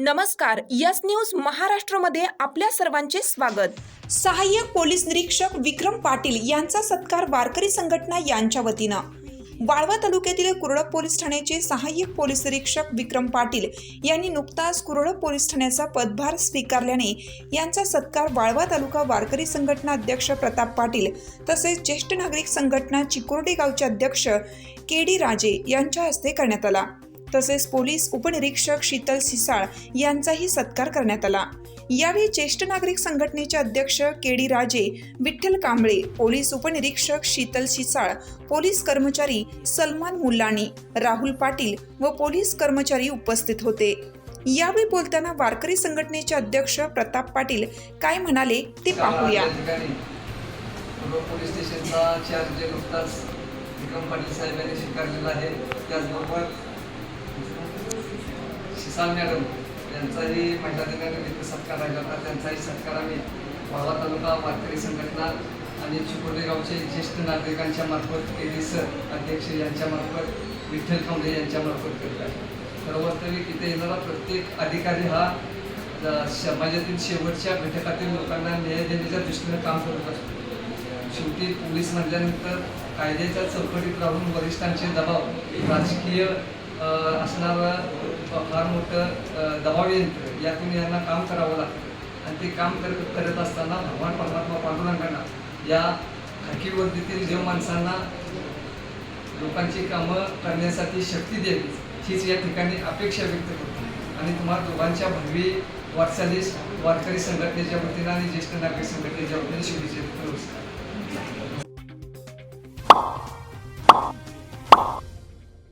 नमस्कार yes news महाराष्ट्रमध्ये आपल्या सर्वांचे स्वागत. सहाय्यक पोलीस निरीक्षक विक्रम पाटील यांचा सत्कार वारकरी संघटना यांच्या वतीनं. वाळवा तालुक्यातील कुरळप पोलीस ठाण्याचे सहाय्यक पोलीस निरीक्षक विक्रम पाटील यांनी नुकताच कुरळप पोलीस ठाण्याचा पदभार स्वीकारल्याने यांचा सत्कार वाळवा तालुका वारकरी संघटना अध्यक्ष प्रताप पाटील तसेच ज्येष्ठ नागरिक संघटना चिकोर्डे गावचे अध्यक्ष के डी राजे यांच्या हस्ते करण्यात आला. तसेच पोलीस उपनिरीक्षक शीतल सिसाळ यांचाही सत्कार करण्यात आला. यावेळी ज्येष्ठ नागरिक संघटनेचे अध्यक्ष के डी राजे विठ्ठल कांबळे पोलीस उपनिरीक्षक शीतल सिसाळ पोलीस कर्मचारी सलमान मुल्लानी राहुल पाटील व पोलीस कर्मचारी उपस्थित होते. यावेळी बोलताना वारकरी संघटनेचे अध्यक्ष प्रताप पाटील काय म्हणाले ते पाहूया. पोलीस स्टेशनचा चार्ज नुकताच विक्रम पाटील साहेबांनी स्वीकारलेला आहे. त्याचबरोबर शिसाल मॅडम यांचाही महिला दिनानिमित्त सत्कार राहिला होता. त्यांचाही सत्कार आम्ही वाळवा तालुका वारकरी संघटना आणि चिकोडे गावचे ज्येष्ठ नागरिकांच्या मार्फत केली सर अध्यक्ष यांच्या मार्फत विठ्ठल कांबळे यांच्या मार्फत करत आहे. तर वास्तविक इथे येणारा प्रत्येक अधिकारी हा समाजातील शेवटच्या घटकातील लोकांना न्याय देण्याच्या दृष्टीने काम करत असतो. शेवटी पोलीस म्हटल्यानंतर कायद्याच्या चौकटीत राहून वरिष्ठांचे दबाव राजकीय असणारा फार मोठं दबाव यंत्र यातून यांना काम करावं लागतं. आणि ते काम करत करत असताना भगवान परमात्मा पांडुरंगांना या खाकी वर्दीतील देव माणसांना लोकांची कामं करण्यासाठी शक्ती द्यावी. हीच या ठिकाणी अपेक्षा व्यक्त करतो. आणि तुम्हाला दोघांच्या भगवी वाटचालीस वारकरी संघटनेच्या वतीनं आणि ज्येष्ठ नागरिक संघटनेच्या वतीने शुभेच्छा नमस्कार.